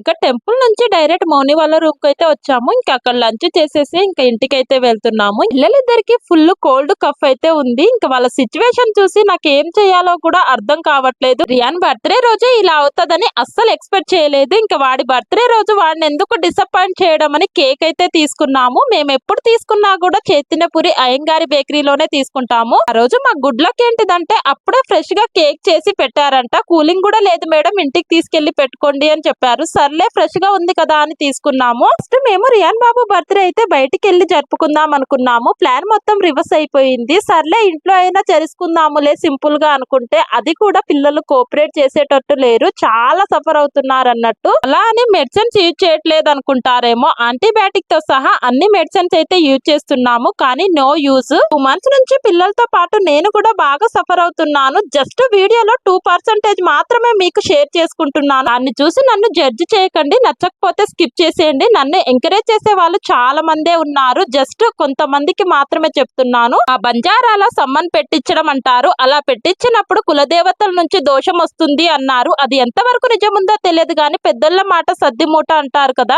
ఇంకా టెంపుల్ నుంచి డైరెక్ట్ మౌని వాళ్ళ రూమ్కి అయితే వచ్చాము. ఇంకా అక్కడ లంచ్ చేసేసి ఇంకా ఇంటికి అయితే వెళ్తున్నాము. పిల్లలిద్దరికి ఫుల్ కోల్డ్ కఫ్ అయితే ఉంది. ఇంకా వాళ్ళ సిచ్యువేషన్ చూసి నాకు ఏం చేయాలో కూడా అర్థం కావట్లేదు. రియాన్ బర్త్డే రోజే ఇలా అవుతుందని అస్సలు ఎక్స్పెక్ట్ చేయలేదు. ఇంకా వాడి బర్త్డే రోజు వాడిని ఎందుకు డిసప్పాయింట్ చేయడం అని కేక్ అయితే తీసుకున్నాము. మేము ఎప్పుడు తీసుకున్నా కూడా చైతన్యపురి అయ్యంగారి బేకరీలోనే తీసుకుంటాము. ఆ రోజు మా గుడ్ లక్ ఏంటిదంటే అప్పుడే ఫ్రెష్గా కేక్ చేసి పెట్టారంట. కూలింగ్ కూడా లేదు మేడం. ఇంటికి తీసుకెళ్ళి పెట్టుకోండి అని చెప్పారు. సర్లే ఫ్రెష్గా ఉంది కదా అని తీసుకున్నాము. ఫస్ట్ మేము రియాన్ బాబు బర్త్డే అయితే బయటికి వెళ్ళి జరుపుకుందాం అనుకున్నాము. ప్లాన్ మొత్తం రివర్స్ అయిపోయింది. సర్లే ఇంట్లో అయినా చేసుకుందాములే సింపుల్గా అనుకుంటే అది కూడా పిల్లలు కోఆపరేట్ చేసేటట్టు లేరు. చాలా సఫర్ అవుతున్నారు అన్నట్టు. అలా అని మెడిసిన్స్ యూజ్ చేయట్లేదు అనుకుంటారేమో. యాంటీబయాటిక్తో సహా అన్ని మెడిసిన్స్ అయితే యూజ్ చేస్తున్నాము. కానీ నో యూజ్. టూ మంత్స్ నుంచి పిల్లలతో పాటు నేను కూడా బాగా సఫర్ అవుతున్నాను. జస్ట్ వీడియోలో టూ పర్సెంటేజ్ మాత్రమే మీకు షేర్ చేసుకుంటున్నాను. దాన్ని చూసి నన్ను జడ్జి చేయకండి నచ్చకపోతే స్కిప్ చేసేయండి. నన్ను ఎంకరేజ్ చేసే వాళ్ళు చాలా మందే ఉన్నారు. జస్ట్ కొంతమందికి మాత్రమే చెప్తున్నాను. ఆ బంజారాలో సమ్మన్ పెట్టించడం అంటారు. అలా పెట్టించినప్పుడు కులదేవతల నుంచి దోషం వస్తుంది అన్నారు. అది ఎంతవరకు నిజముందో తెలియదు కానీ పెద్దల మాట సర్దిమూట అంటారు కదా.